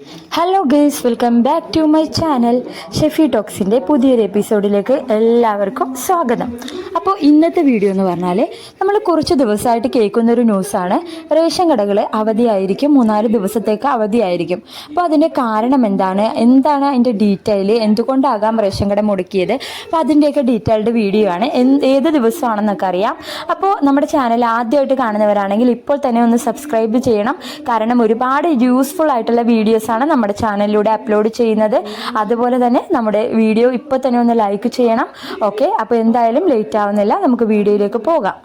Hello guys welcome back to my channel Shefi ടോക്സിന്റെ പുതിയൊരു എപ്പിസോഡിലേക്ക് എല്ലാവർക്കും സ്വാഗതം. അപ്പോൾ ഇന്നത്തെ വീഡിയോ എന്ന് പറഞ്ഞാൽ നമ്മൾ കുറച്ച് ദിവസമായിട്ട് കേൾക്കുന്ന ഒരു ന്യൂസാണ് റേഷൻ കടകൾ അവധിയായിരിക്കും മൂന്നാൽ ദിവസത്തേക്ക് അവധിയായിരിക്കും. അപ്പോൾ അതിന്റെ കാരണം എന്താണ്? എന്താണ് അതിന്റെ ഡീറ്റെയിൽ എന്തുകൊണ്ടാകാം റേഷൻ കട മുടക്കിയത്? അപ്പോൾ അതിന്റെയൊക്കെ ഡീറ്റെയിൽഡ് വീഡിയോ ആണ്. ഏത് ദിവസമാണെന്നൊക്കെ അറിയാം. അപ്പോൾ നമ്മുടെ ചാനൽ ആദ്യമായിട്ട് കാണുന്നവരാണെങ്കിൽ ഇപ്പോൾ തന്നെ ഒന്ന് സബ്സ്ക്രൈബ് ചെയ്യണം. കാരണം ഒരുപാട് യൂസ്ഫുൾ ആയിട്ടുള്ള വീഡിയോസാണ് നമ്മുടെ ചാനലിലൂടെ അപ്ലോഡ് ചെയ്യുന്നത്. അതുപോലെ തന്നെ നമ്മുടെ വീഡിയോ ഇപ്പോൾ തന്നെ ഒന്ന് ലൈക്ക് ചെയ്യണം. ഓക്കെ അപ്പോൾ എന്തായാലും ലേറ്റ് ആവുന്നില്ല. നമുക്ക് വീഡിയോയിലേക്ക് പോകാം.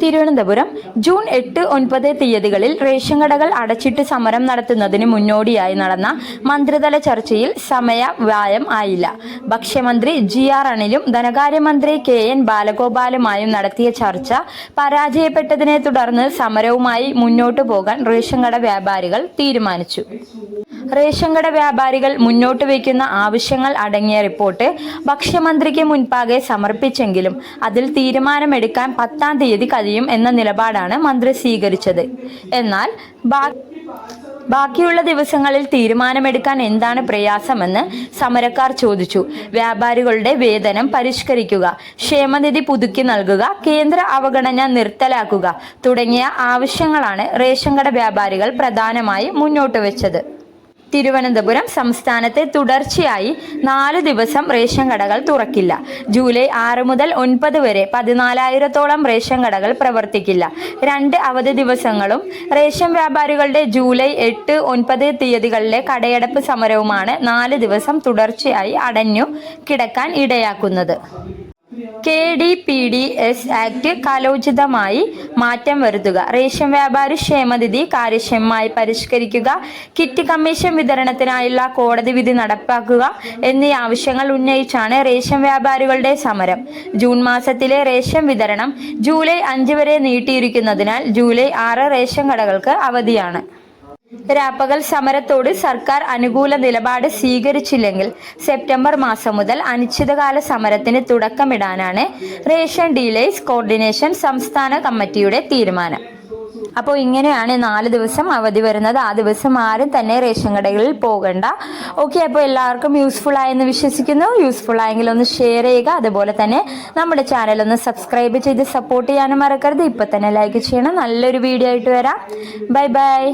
തിരുവനന്തപുരം ജൂൺ എട്ട് ഒൻപത് തീയതികളിൽ റേഷൻ കടകൾ അടച്ചിട്ട് സമരം നടത്തുന്നതിന് മുന്നോടിയായി നടന്ന മന്ത്രിതല ചർച്ചയിൽ സമയ വ്യായം ആയില്ല. ഭക്ഷ്യമന്ത്രി ജി ആർ അണിലും ധനകാര്യമന്ത്രി കെ എൻ ബാലഗോപാലുമായും നടത്തിയ ചർച്ച പരാജയപ്പെട്ടതിനെ തുടർന്ന് സമരവുമായി മുന്നോട്ടു പോകാൻ റേഷൻ കട വ്യാപാരികൾ തീരുമാനിച്ചു. റേഷൻ കട വ്യാപാരികൾ മുന്നോട്ട് വയ്ക്കുന്ന ആവശ്യങ്ങൾ അടങ്ങിയ റിപ്പോർട്ട് ഭക്ഷ്യമന്ത്രിക്ക് മുൻപാകെ സമർപ്പിച്ചെങ്കിലും അതിൽ തീരുമാനമെടുക്കാൻ പത്താം തീയതി കഴിയും എന്ന നിലപാടാണ് മന്ത്രി സ്വീകരിച്ചത്. എന്നാൽ ബാക്കിയുള്ള ദിവസങ്ങളിൽ തീരുമാനമെടുക്കാൻ എന്താണ് പ്രയാസമെന്ന് സമരക്കാർ ചോദിച്ചു. വ്യാപാരികളുടെ വേതനം പരിഷ്കരിക്കുക ക്ഷേമനിധി പുതുക്കി നൽകുക കേന്ദ്ര അവഗണന നിർത്തലാക്കുക തുടങ്ങിയ ആവശ്യങ്ങളാണ് റേഷൻ കട വ്യാപാരികൾ പ്രധാനമായി മുന്നോട്ട് വെച്ചത്. തിരുവനന്തപുരം സംസ്ഥാനത്തെ തുടർച്ചയായി നാല് ദിവസം റേഷൻ കടകൾ തുറക്കില്ല. ജൂലൈ ആറ് മുതൽ ഒൻപത് വരെ പതിനാലായിരത്തോളം റേഷൻ കടകൾ പ്രവർത്തിക്കില്ല. രണ്ട് അവധി ദിവസങ്ങളും റേഷൻ വ്യാപാരികളുടെ ജൂലൈ എട്ട് ഒൻപത് തീയതികളിലെ കടയടപ്പ് സമരവുമാണ് നാല് ദിവസം തുടർച്ചയായി അടഞ്ഞു കിടക്കാൻ ഇടയാക്കുന്നത്. K D P D S act കാലോചിതമായി മാറ്റം വരുത്തുക. റേഷൻ വ്യാപാരി ക്ഷേമനിധി കാര്യക്ഷമമായി പരിഷ്കരിക്കുക. കിറ്റ് കമ്മീഷൻ വിതരണത്തിനായുള്ള കോടതി വിധി നടപ്പാക്കുക എന്നീ ആവശ്യങ്ങൾ ഉന്നയിച്ചാണ് റേഷൻ വ്യാപാരികളുടെ സമരം. ജൂൺ മാസത്തിലെ റേഷൻ വിതരണം ജൂലൈ അഞ്ച് വരെ നീട്ടിയിരിക്കുന്നതിനാൽ ജൂലൈ ആറ് റേഷൻ കടകൾക്ക് അവധിയാണ്. രാപ്പകൽ സമരത്തോട് സർക്കാർ അനുകൂല നിലപാട് സ്വീകരിച്ചില്ലെങ്കിൽ സെപ്റ്റംബർ മാസം മുതൽ അനിശ്ചിതകാല സമരത്തിന് തുടക്കമിടാനാണ് റേഷൻ ഡീലേഴ്സ് കോർഡിനേഷൻ സംസ്ഥാന കമ്മിറ്റിയുടെ തീരുമാനം. അപ്പോൾ ഇങ്ങനെയാണ് നാല് ദിവസം അവധി വരുന്നത്. ആ ദിവസം ആരും തന്നെ റേഷൻ കടകളിൽ പോകണ്ട. ഓക്കെ അപ്പോൾ എല്ലാവർക്കും യൂസ്ഫുൾ ആയെന്ന് വിശ്വസിക്കുന്നു. യൂസ്ഫുൾ ആയെങ്കിൽ ഒന്ന് ഷെയർ ചെയ്യുക. അതുപോലെ തന്നെ നമ്മുടെ ചാനൽ ഒന്ന് സബ്സ്ക്രൈബ് ചെയ്ത് സപ്പോർട്ട് ചെയ്യാനും മറക്കരുത്. ഇപ്പം തന്നെ ലൈക്ക് ചെയ്യണം. നല്ലൊരു വീഡിയോ ആയിട്ട് വരാം. Bye bye